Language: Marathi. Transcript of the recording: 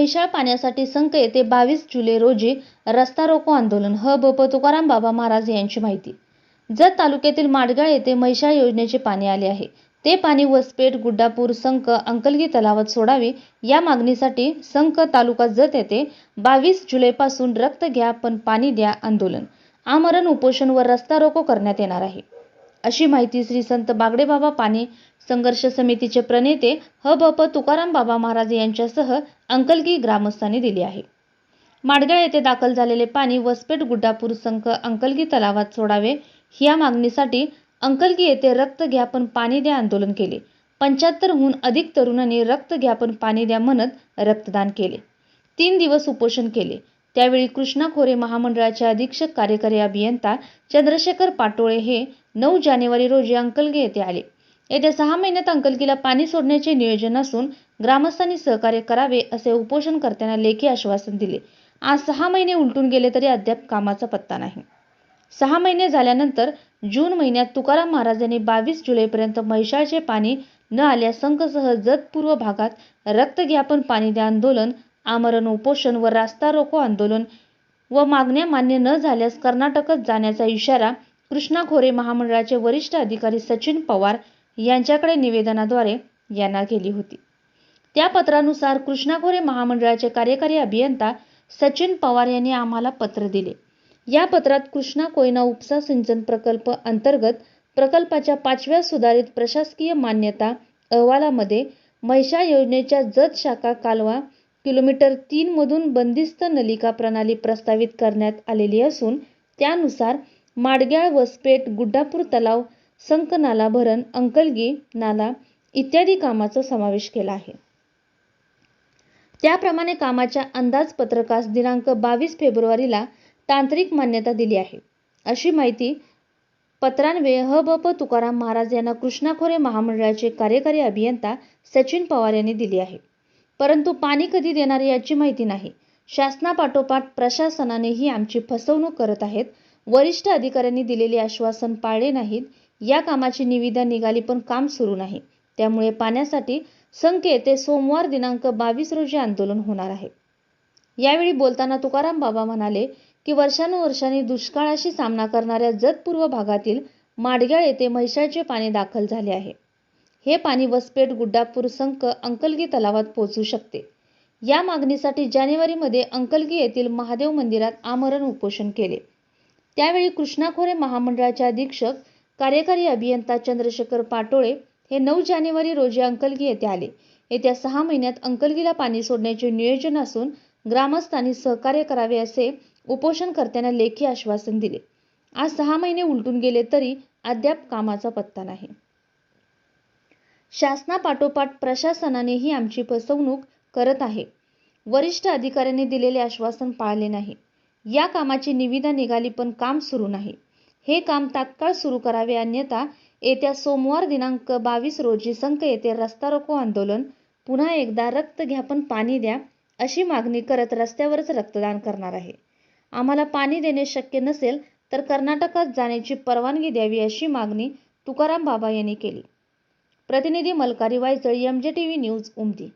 म्हैसाळ पाण्यासाठी संक येथे बावीस जुलै रोजी रस्ता रोको आंदोलन. ह. ब. प. तुकाराम बाबा महाराज यांची माहिती. जत तालुक्यातील माडगाळ येथे म्हैसाळ योजनेचे पाणी आले आहे. ते पाणी वसपेठ गुड्डापूर संक अंकलगी तलावात सोडावे या मागणीसाठी संक तालुका जत येथे बावीस जुलैपासून रक्त घ्या पण पाणी द्या आंदोलन. आमरण उपोषण व रस्ता रोको करण्यात येणार आहे. अशी माहिती श्री संत बागडेबाबा पाणी संघर्ष समितीचे प्रणेते ह ब प तुकाराम बाबा महाराज यांच्यासह अंकलगी ग्रामस्थांनी दिली आहे. माडगाळ येथे दाखल झालेले पाणी वसपेठ गुड्डापूर संघ अंकलगी तलावात सोडावे या मागणीसाठी अंकलगी येथे रक्त घ्या पण पाणी द्या आंदोलन केले. पंच्याहत्तरहून अधिक तरुणांनी रक्त घ्या पण पाणी द्या म्हणत रक्तदान केले. तीन दिवस उपोषण केले. त्यावेळी कृष्णा खोरे महामंडळाचे अधीक्षक कार्यकारी अभियंता चंद्रशेखर पाटोळे हे नऊ जानेवारी रोजी अंकलगी येथे आले. येत्या सहा महिन्यात अंकलगीला पाणी सोडण्याचे नियोजन असून ग्रामस्थांनी सहकार्य करावे असे उपोषणकर्त्यांना लेखी आश्वासन दिले. आज सहा महिने उलटून गेले तरी अद्याप कामाचा पत्ता नाही. सहा महिने झाल्यानंतर जून महिन्यात तुकाराम महाराजांनी बावीस जुलैपर्यंत महिषाळचे पाणी न आल्यास संघसह जतपूर्व भागात रक्त पाणी द्या आंदोलन आमरण उपोषण व रास्ता रोको आंदोलन व मागण्या मान्य न झाल्यास कर्नाटकात जाण्याचा इशारा कृष्णा खोरे महामंडळाचे वरिष्ठ अधिकारी सचिन पवार यांच्याकडे निवेदनाद्वारे यांना केली होती. त्या पत्रानुसार कृष्णा खोरे महामंडळाचे कार्यकारी अभियंता सचिन पवार यांनी आम्हाला पत्र दिले. या पत्रात कृष्णा कोयना उपसा सिंचन प्रकल्प अंतर्गत प्रकल्पाच्या पाचव्या सुधारित प्रशासकीय मान्यता अहवालामध्ये महिषा योजनेच्या जत शाखा कालवा किलोमीटर तीन मधून बंदिस्त नलिका प्रणाली प्रस्तावित करण्यात आलेली असून त्यानुसार माडग्याळ वसपेठ गुड्डापूर तलाव संक नाला भरण अंकलगी नाला इत्यादी कामाचा समावेश केला आहे. त्याप्रमाणे कामाच्या अंदाजपत्रकास दिनांक बावीस फेब्रुवारीला तांत्रिक मान्यता दिली आहे. अशी माहिती पत्रान्वये ह ब प तुकाराम महाराज यांना कृष्णाखोरे महामंडळाचे कार्यकारी अभियंता सचिन पवार यांनी दिली आहे. परंतु पाणी कधी देणार याची माहिती नाही. शासनापाठोपाठ प्रशासनानेही आमची फसवणूक करत आहेत. वरिष्ठ अधिकाऱ्यांनी दिलेले आश्वासन पाळले नाहीत. या कामाची निविदा निघाली पण काम सुरू नाही. त्यामुळे पाण्यासाठी संख येथे सोमवार दिनांक बावीस रोजी आंदोलन होणार आहे. यावेळी बोलताना तुकाराम बाबा म्हणाले की वर्षानुवर्षांनी दुष्काळाशी सामना करणाऱ्या जतपूर्व भागातील माडग्याळ येथे म्हैसाळचे पाणी दाखल झाले आहे. हे पाणी वसपेठ गुड्डापूर संक अंकलगी तलावात पोहोचू शकते. या मागणीसाठी जानेवारीमध्ये अंकलगी येथील महादेव मंदिरात आमरण उपोषण केले. त्यावेळी कृष्णाखोरे महामंडळाचे अधीक्षक कार्यकारी अभियंता चंद्रशेखर पाटोळे हे नऊ जानेवारी रोजी अंकलगी येथे आले. येत्या सहा महिन्यात अंकलगीला पाणी सोडण्याचे नियोजन असून ग्रामस्थांनी सहकार्य करावे असे उपोषणकर्त्यांना लेखी आश्वासन दिले. आज सहा महिने उलटून गेले तरी अद्याप कामाचा पत्ता नाही. शासनापाठोपाठ प्रशासनानेही आमची फसवणूक करत आहे. वरिष्ठ अधिकाऱ्यांनी दिलेले आश्वासन पाळले नाही. या कामाची निविदा निघाली पण काम सुरू नाही. हे काम तात्काळ सुरू करावे अन्यथा येत्या सोमवार दिनांक बावीस रोजी संक येथे रस्ता रोको आंदोलन पुन्हा एकदा रक्त घ्या पण पाणी द्या अशी मागणी करत रस्त्यावरच रक्तदान करणार आहे. आम्हाला पाणी देणे शक्य नसेल तर कर्नाटकात जाण्याची परवानगी द्यावी अशी मागणी तुकाराम बाबा यांनी केली. प्रतिनिधी Malkari Vaychal M J T V news Umadi